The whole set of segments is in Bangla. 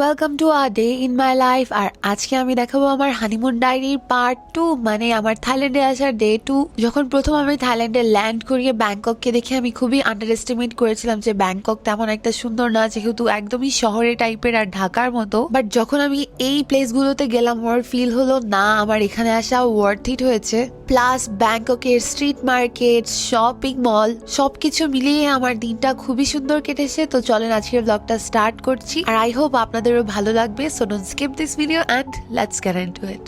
Welcome to a day in my life আর আজকে আমি দেখাবো আমার হানিমুন ডায়েরির পার্ট টু মানে আমার থাইল্যান্ডে আসার ডে টু যখন প্রথম আমি থাইল্যান্ডে ল্যান্ড করিয়ে ব্যাংকককে দেখে আমি খুবই আন্ডার এস্টিমেট করেছিলাম যে ব্যাংকক তেমন একটা সুন্দর না, যেহেতু একদমই শহরে টাইপের আর ঢাকার মতো। বাট যখন আমি এই প্লেসগুলোতে গেলাম, আমার ফিল হলো, না, আমার এখানে আসা ওয়ার্থ ইট হয়েছে। প্লাস ব্যাংককের স্ট্রিট মার্কেট শপিং মল সবকিছু মিলিয়ে আমার দিনটা খুবই সুন্দর কেটেছে। তো চলেন, আজকের ব্লগটা স্টার্ট করছি। আর আই হোপ আপনাদেরও ভালো লাগবে so don't skip this video and let's get in to it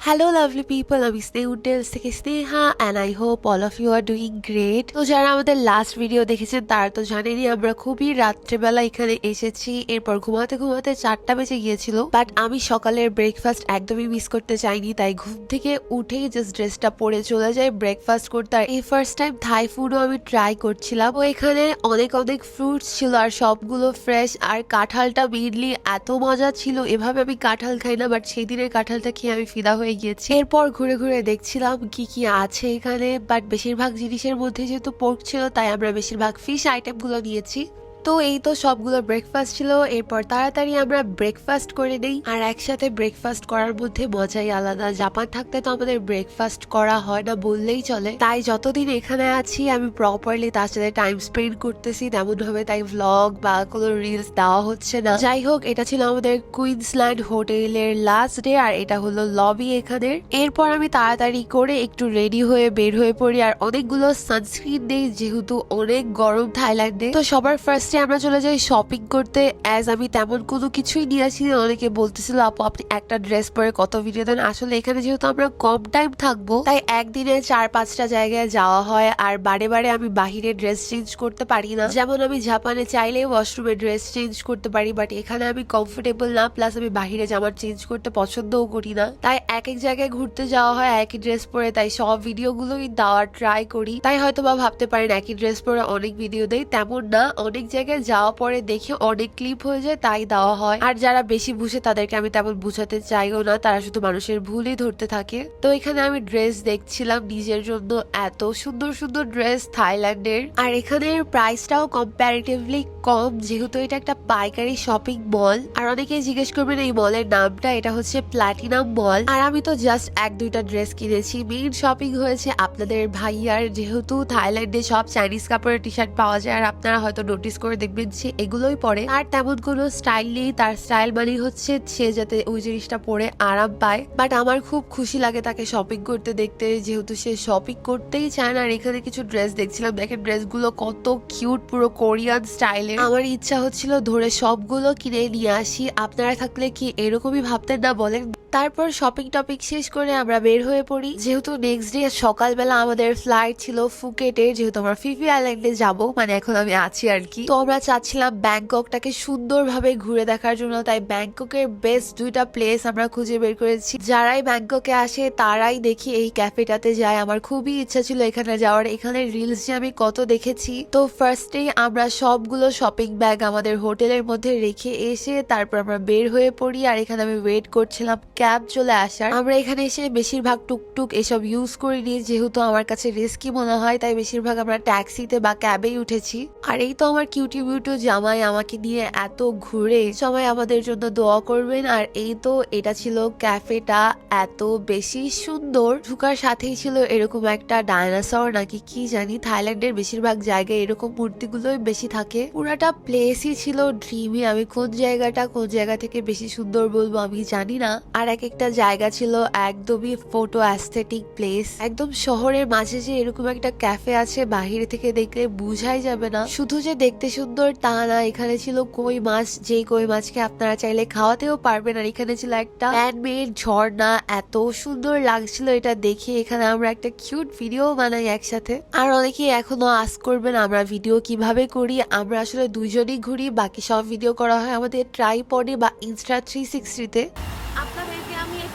hello lovely people আমি স্নেহ টেলস থেকে Sneha and I hope all of you are doing great তো যারা আমাদের লাস্ট ভিডিও দেখেছেন তারা তো জানেনই আমরা খুবই রাত্রেবেলা এখানে এসেছি এরপর ঘুমাতে ঘুমাতে চারটা বেজে গিয়েছিল বাট আমি সকালের ব্রেকফাস্ট একদমই মিস করতে চাইনি তাই ঘুম থেকে উঠেই জাস্ট ড্রেসটা পরে চলে যাই ব্রেকফাস্ট করতে আর এই ফার্স্ট টাইম থাই ফুডও আমি ট্রাই করছিলাম ও এখানে অনেক অনেক ফ্রুটস ছিল আর সবগুলো ফ্রেশ আর কাঁঠালটা মেনলি এত মজা ছিল। এভাবে আমি কাঁঠাল খাই না বাট সেই দিনের কাঁঠালটা খেয়ে আমি ফিদা হয়ে গিয়েছি। এরপর ঘুরে ঘুরে দেখছিলাম কি কি আছে এখানে বাট বেশিরভাগ জিনিসের মধ্যে যেহেতু পোর্ক ছিল, তাই আমরা বেশিরভাগ ফিশ আইটেমগুলো নিয়েছি। তো এই তো সবগুলো ব্রেকফাস্ট ছিল। এরপর তাড়াতাড়ি আমরা ব্রেকফাস্ট করে নেই। আর একসাথে ব্রেকফাস্ট করার মধ্যে মজাই আলাদা। জাপান থাকতে তো আমাদের ব্রেকফাস্ট করা হয় না বললেই চলে। তাই যতদিন এখানে আছি, আমি প্রপারলি তার সাথে টাইম স্পেন্ড করতেছি। তেমন ভাবে তাই ভ্লগ বা কোনো রিলস দেওয়া হচ্ছে না। যাই হোক, এটা ছিল আমাদের কুইন্সল্যান্ড হোটেলের লাস্ট ডে আর এটা হলো লবি এখানের। এরপর আমি তাড়াতাড়ি করে একটু রেডি হয়ে বের হয়ে পড়ি। আর অনেকগুলো সানস্ক্রিন নেই, যেহেতু অনেক গরম থাইল্যান্ডে। তো সবার ফার্স্টে আমরা চলে যাই শপিং করতে অ্যাজ আমি তেমন কোনো কিছুই নিয়ে আসি না। অনেকে বলতেছিল, আপু, আপনি একটা ড্রেস পরে কত ভিডিও দেন? আসলে এখানে যেহেতু আমরা কম টাইম থাকব, তাই একদিনে চার, পাঁচটা জায়গায় যাওয়া হয়। আর বারে বারে আমি বাহিরে ড্রেস চেঞ্জ করতে পারি না। যেমন আমি জাপানে চাইলে ওয়াশরুমে ড্রেস চেঞ্জ করতে পারি বাট এখানে আমি কমফোর্টেবল না। প্লাস আমি বাহিরে জামার চেঞ্জ করতে পছন্দও করি না। তাই এক এক জায়গায় ঘুরতে যাওয়া হয়, একই ড্রেস পরে। তাই সব ভিডিওগুলোই দেওয়ার ট্রাই করি। তাই হয়তো বা ভাবতে পারেন, একই ড্রেস পরে অনেক ভিডিও দেয় তেমন না, অনেক জায়গায় যাওয়া পরে দেখে অনেক ক্লিপ হয়ে যায়, তাই দেওয়া হয়। আর যারা বেশি বুঝে তাদেরকে আমি তেমন বুঝাতে চাইও না, তারা শুধু মানুষের ভুলই ধরতে থাকে। তো এখানে আমি ড্রেস দেখছিলাম নিজের জন্য, এত সুন্দর সুন্দর ড্রেস থাইল্যান্ডের। আর এখানের প্রাইসটাও কম্পারেটিভলি কম, যেহেতু এটা একটা পাইকারি শপিং মল আর অনেকেই জিজ্ঞেস করবেন এই মলের নামটা, এটা হচ্ছে প্লাটিনাম মল আর আমি তো জাস্ট এক দুইটা ড্রেস কিনেছি। মেইন শপিং হয়েছে আপনাদের ভাইয়ার, যেহেতু থাইল্যান্ডে সব চাইনিজ কাপড়ের টি শার্ট পাওয়া যায়, আর আপনারা হয়তো নোটিস করে দেখবেন যে এগুলোই পরে। আর তেমন কোনো স্টাইল নেই তার স্টাইল মানে হচ্ছে সে যাতে ওই জিনিসটা পরে আরাম পায়। বাট আমার খুব খুশি লাগে তাকে শপিং করতে দেখতে, যেহেতু সে শপিং করতেই চায় না। আর এখানে কিছু ড্রেস দেখছিলাম, দেখেন ড্রেসগুলো কত কিউট পুরো কোরিয়ান স্টাইলের আমার ইচ্ছা হচ্ছিল ধরে সবগুলো কিনে নিয়ে আসি। আপনারা থাকলে কি এরকমই ভাবতেন না বলেন? তারপর শপিং টপিক শেষ করে আমরা বের হয়ে পড়ি। যেহেতু নেক্সট ডে সকালবেলা আমাদের ফ্লাইট ছিল ফুকেটের যেহেতু আমরা ফিফি আইল্যান্ডে যাব মানে এখন আমি আছি আর কি। তো আমরা চাচ্ছিলাম ব্যাংককটাকে সুন্দরভাবে ঘুরে দেখার জন্য, তাই ব্যাংককের বেস্ট দুইটা প্লেস আমরা খুঁজে বের করেছি। যারাই ব্যাংককে আসে, তারাই দেখি এই ক্যাফেটাতে যায়। আমার খুবই ইচ্ছা ছিল এখানে যাওয়ার। এখানে রিলস যে আমি কত দেখেছি। তো ফার্স্টে আমরা সবগুলো শপিং ব্যাগ আমাদের হোটেলের মধ্যে রেখে এসে তারপর আমরা বের হয়ে পড়ি। আর এখানে আমি ওয়েট করছিলাম ক্যাব চলে আসার। আমরা এখানে এসে বেশিরভাগ টুকটুক এসব ইউজ করি করিনি, যেহেতু আমার কাছে রিস্কি মনে হয়, তাই বেশিরভাগ আমরা ট্যাক্সিতে বা ক্যাবেই উঠেছি। আর এই তো আমার কিউটি বিউটি জামাই আমাকে নিয়ে এত ঘুরে, সবাই আমাদের জন্য দোয়া করবেন। আর এই তো এটা ছিল ক্যাফেটা এত বেশি সুন্দর। ঢুকার সাথেই ছিল এরকম একটা ডায়নাসর নাকি কি জানি, থাইল্যান্ডের বেশিরভাগ জায়গায় এরকম মূর্তিগুলোই বেশি থাকে। পুরাটা প্লেসই ছিল ড্রিমি আমি কোন জায়গাটা কোন জায়গা থেকে বেশি সুন্দর বলব আমি জানি না। আর এক একটা জায়গা ছিল একদমই ফটো অ্যাস্থেটিক প্লেস একদম শহরের মাঝে যে এরকম একটা ক্যাফে আছে, বাহিরে থেকে দেখলে বুঝাই যাবে না। শুধু যে দেখতে সুন্দর তা না, এখানে ছিল কই মাছ, যেই কই মাছকে আপনারা চাইলে খাওয়াতেও পারবেন। আর এখানে ছিল একটা হ্যান্ডমেড ঝর্ণা, এত সুন্দর লাগছিল এটা দেখে। এখানে আমরা একটা কিউট ভিডিও বানাই একসাথে। আর অনেকে এখনও আস করবেন, আমরা ভিডিও কীভাবে করি? আমরা আসলে দুইজনই ঘুরি, বাকি সব ভিডিও করা হয় আমাদের ট্রাইপডে বা ইনস্টা থ্রি সিক্সটিতে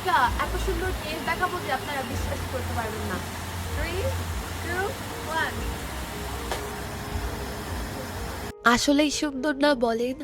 একটা এত সুন্দর কেস দেখাবো যে আপনারা বিশ্বাস করতে পারবেন না। ওয়ান আসলেই সুন্দর না বলেন?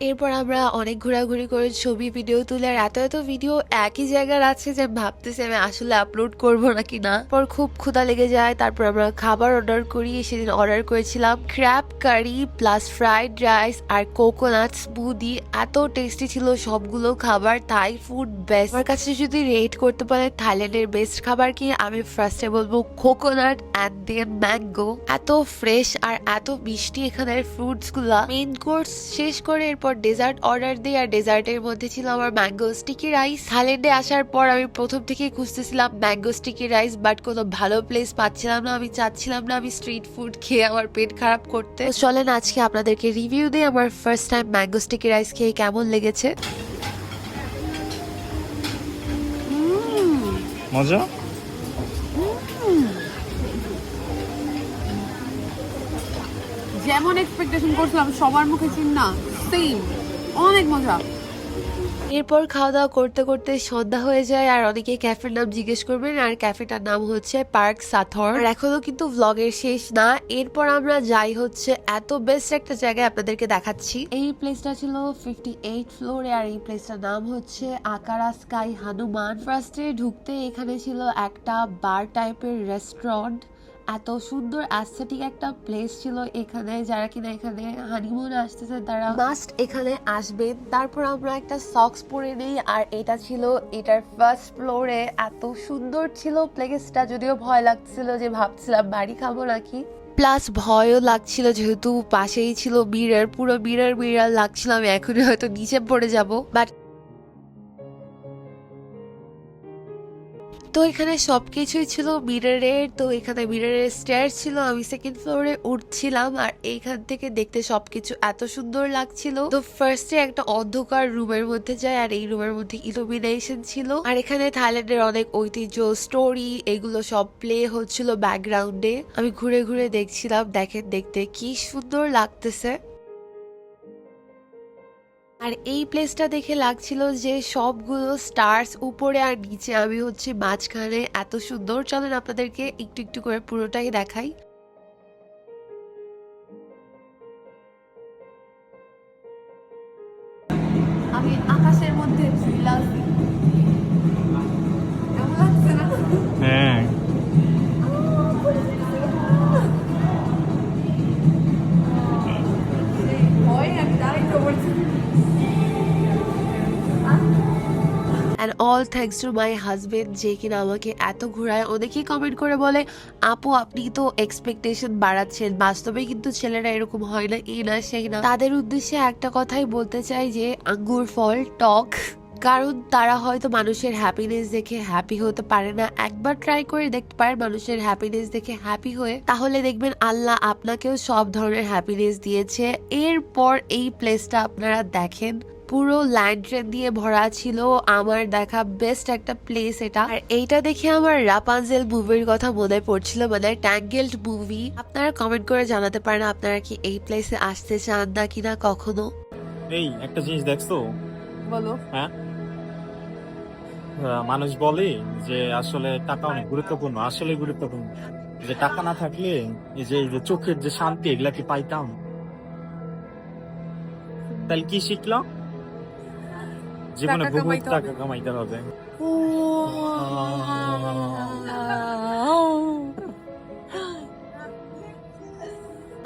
এরপর আমরা অনেক ঘোরাঘুরি করে ছবি ভিডিও তুলে আর এত এত ভিডিও একই জায়গার আছে যে ভাবতেছি আমি আসলে আপলোড করব নাকি না পর খুব ক্ষুধা লেগে যায়, তারপর আমরা খাবার অর্ডার করি, সেদিন অর্ডার করেছিলাম crab curry plus fried rice আর কোকোনাট স্মুদি এত টেস্টি ছিল সবগুলো খাবার থাই ফুড বেস্ট আমার কাছে যদি রেট করতে পারে থাইল্যান্ডের বেস্ট খাবার কি, আমি ফার্স্টে বলব কোকোনাট অ্যান্ড দেন ম্যাঙ্গো এত ফ্রেশ আর এত মিষ্টি এখানের ফ্রুটসগুলা। মেইন কোর্স শেষ করে এরপর ডেজার্ট অর্ডার দিই আর ডেজার্টের মধ্যে ছিল আমার ম্যাঙ্গো স্টিকি রাইস থাইল্যান্ডে আসার পর আমি প্রথম থেকেই খুঁজতেছিলাম ম্যাঙ্গো স্টিকি রাইস বাট কোনো ভালো প্লেস পাচ্ছিলাম না। আমি চাচ্ছিলাম না আমি স্ট্রিট ফুড খেয়ে আমার পেট খারাপ করতে। চলেন আজকে আপনাদেরকে রিভিউ দিই আমার first time mango sticky rice খেয়ে কেমন লেগেছে। মজা? যেমন এক্সপেকটেশন করছিলাম সবার মুখে শুন না সেম অনেক মজা। এরপর খাওয়া দাওয়া করতে করতে সন্ধ্যা হয়ে যায় আর অনেকে ক্যাফের নাম জিজ্ঞেস করবেন আর ক্যাফেটার নাম হচ্ছে পার্ক সাথর। আর এখনও কিন্তু ভ্লগের শেষ না। এরপর আমরা যাই হচ্ছে এত বেস্ট একটা জায়গায় আপনাদেরকে দেখাচ্ছি। এই প্লেসটা ছিল ফিফটি এইট ফ্লোরে আর এই প্লেসটার নাম হচ্ছে আকারা স্কাই হানুমান। ফার্স্টে ঢুকতে এখানে ছিল একটা বার টাইপের রেস্টুরেন্ট এত সুন্দর অ্যাস্থেটিক একটা প্লেস ছিল এখানে যারা কিনা এখানে হানিমুন আসতেছে তারা মাস্ট এখানে আসবেন তারপর আমরা একটা সক্স পরে নেই আর এটা ছিল এটার ফার্স্ট ফ্লোরে এত সুন্দর ছিল প্লেসটা যদিও ভয় লাগছিল যে ভাবছিলাম বাড়ি খাব নাকি। প্লাস ভয়ও লাগছিল যেহেতু পাশেই ছিল মিরার পুরো মিরার মিরার লাগছিল আমি এখনই হয়তো নিচে পড়ে যাব। বাট তো এখানে সবকিছুই ছিল মিররের তো এখানে মিররের স্টেয়ার ছিল। আমি সেকেন্ড ফ্লোরে উঠছিলাম আর এইখান থেকে দেখতে সবকিছু এত সুন্দর লাগছিল। তো ফার্স্টে একটা অন্ধকার রুমের মধ্যে যায় আর এই রুমের মধ্যে ইলুমিনেশন ছিল। আর এখানে থাইল্যান্ডের অনেক ঐতিহ্য স্টোরি এগুলো সব প্লে হচ্ছিল ব্যাকগ্রাউন্ডে আমি ঘুরে ঘুরে দেখছিলাম, দেখেন দেখতে কি সুন্দর লাগতেছে। আর এই প্লেসটা দেখে লাগছিল যে সবগুলো স্টার্স উপরে আর নিচে। আমি হচ্ছে মাঝখানে এত সুন্দর। চলেন আপনাদেরকে একটু একটু করে পুরোটাই দেখাই। আমি আকাশের মধ্যে? হ্যাঁ। আমি and all thanks to my husband যে কিনা আমাকে এত ঘোরায় অনেকেই কমেন্ট করে বলে? আপু, আপনি তো এক্সপেকটেশন বাড়াচ্ছেন। বাস্তবে কিন্তু ছেলেরা এরকম হয় না, এই না, সেই না। তাদের উদ্দেশ্যে একটা কথাই বলতে চাই যে, আঙ্গুর ফল, টক। কারণ তারা হয়তো মানুষের হ্যাপিনেস দেখে হ্যাপি হতে পারে না। একবার ট্রাই করে দেখতে পারেন মানুষের হ্যাপিনেস দেখে হ্যাপি হয়ে। তাহলে দেখবেন আল্লাহ আপনাকেও সব ধরনের হ্যাপিনেস দিয়েছে। এরপর এই প্লেসটা আপনারা দেখেন। পুরো ল্যান্ড্রেন দিয়ে ভরা ছিল আমার দেখা বেস্ট একটা প্লেস এটা। আর এইটা দেখে আমার রাপানজেল মুভির কথা মনে পড়ছিল মানে ট্যাঙ্গেলড মুভি আপনারা কমেন্ট করে জানাতে পারেন আপনারা কি এই প্লেসে আসতে চান না কিনা কখনো? এই একটা জিনিস দেখছ? বলো। হ্যাঁ? মানুষ বলে যে আসলে টাকা অনেক গুরুত্বপূর্ণ আসলে গুরুত্বপূর্ণ। যে টাকা না থাকলে এই যে এই যে চোখের যে শান্তি এগুলা কি পাইতাম? তাহলে কি শিখলাম? জীবনে টাকা বহুত কামাইতে টাকা হবে। কামাইতে হবে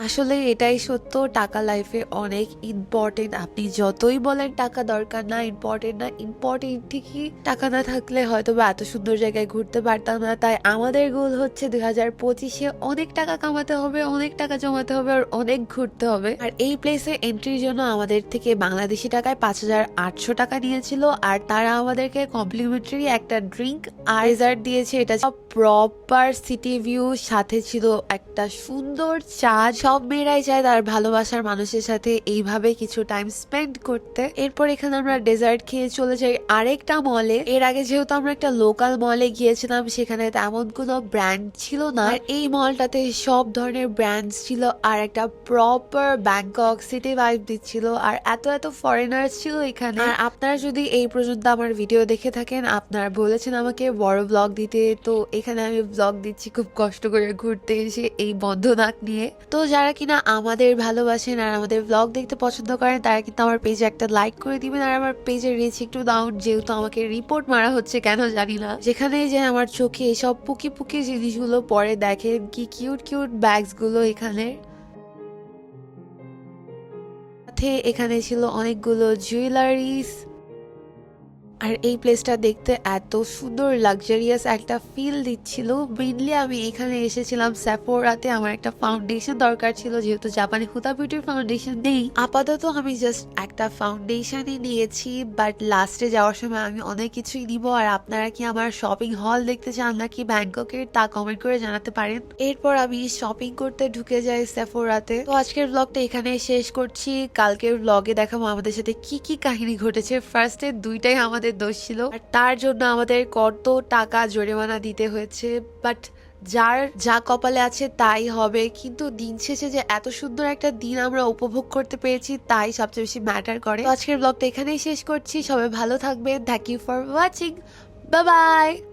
আসলে এটাই সত্য, টাকা লাইফে অনেক ইম্পর্টেন্ট আপনি যতই বলেন টাকা দরকার না ইম্পর্টেন্ট না ইম্পর্টেন্ট ঠিকই। টাকা না থাকলে হয়তো বা এত সুন্দর জায়গায় ঘুরতে পারতাম না। তাই আমাদের গোল হচ্ছে দুই হাজার পঁচিশে অনেক টাকা কামাতে হবে, অনেক টাকা জমাতে হবে আর অনেক ঘুরতে হবে। আর এই প্লেসে এন্ট্রির জন্য আমাদের থেকে বাংলাদেশি টাকায় পাঁচ হাজার আটশো টাকা নিয়েছিল আর তারা আমাদেরকে কমপ্লিমেন্টারি একটা ড্রিঙ্ক আর দিয়েছে। এটা প্রপার সিটি ভিউ সাথে ছিল একটা সুন্দর চা সব মেয়েরাই চায় তার ভালোবাসার মানুষের সাথে এইভাবে কিছু টাইম স্পেন্ড করতে। এরপর এখানে আমরা ডেজার্ট খেয়ে চলে যাই আরেকটা মলে এর আগে যেহেতু আমরা একটা লোকাল মলে গিয়েছিলাম, সেখানে তেমন কোনো ব্র্যান্ড ছিল না। এই মলটাতে সব ধরনের ব্র্যান্ড ছিল আর একটা প্রপার ব্যাংকক সিটি ভাইব দিচ্ছিল আর এত এত ফরেনার্স ছিল এখানে। আর আপনারা যদি এই পর্যন্ত আমার ভিডিও দেখে থাকেন, আপনারা বলেছেন আমাকে বড় ব্লগ দিতে। তো এখানে আমি ব্লগ দিচ্ছি, খুব কষ্ট করে ঘুরতে এসে এই বন্ধ নাক নিয়ে। তো যারা যারা কিনা আমাদের ভালোবাসেন আর আমাদের ব্লগ দেখতে পছন্দ করেন, তারা কিন্তু আমার পেজে একটা লাইক করে দিবেন। আর আমার পেজের রিচ একটু ডাউন যেহেতু আমাকে রিপোর্ট মারা হচ্ছে, কেন জানি না। যেখানে যে আমার চোখে এসব পুকি পুকি জিনিসগুলো পরে দেখেন কি কিউট কিউট ব্যাগসগুলো এখানে। সাথে এখানে ছিল অনেকগুলো জুয়েলারিস আর এই প্লেসটা দেখতে এত সুন্দর লাক্সারিয়াস একটা ফিল দিচ্ছিল। মেনলি আমি এখানে এসেছিলাম স্যাফোরাতে আমার একটা ফাউন্ডেশন দরকার ছিল, যেহেতু জাপানি হুতা বিউটির ফাউন্ডেশন নেই। আপাতত আমি জাস্ট একটা ফাউন্ডেশনই নিয়েছি বাট লাস্টে যাওয়ার সময় আমি অনেক কিছুই নিব। আর আপনারা কি আমার শপিং হল দেখতে চান নাকি ব্যাংককের, তা কমেন্ট করে জানাতে পারেন। এরপর আমি শপিং করতে ঢুকে যাই সেফোরাতে তো আজকের ব্লগটা এখানে শেষ করছি। কালকের ব্লগে দেখাবো আমাদের সাথে কি কি কাহিনী ঘটেছে। ফার্স্টে দুইটাই আমাদের দোষ ছিল। আর তার জন্য আমাদের কত টাকা জরিমানা দিতে হয়েছে বাট যার যা কপালে আছে তাই হবে। কিন্তু দিন শেষে যে এত সুন্দর একটা দিন আমরা উপভোগ করতে পেরেছি, তাই সবচেয়ে বেশি ম্যাটার করে। আজকের ব্লগটা এখানেই শেষ করছি। সবাই ভালো থাকবে thank you for watching bye bye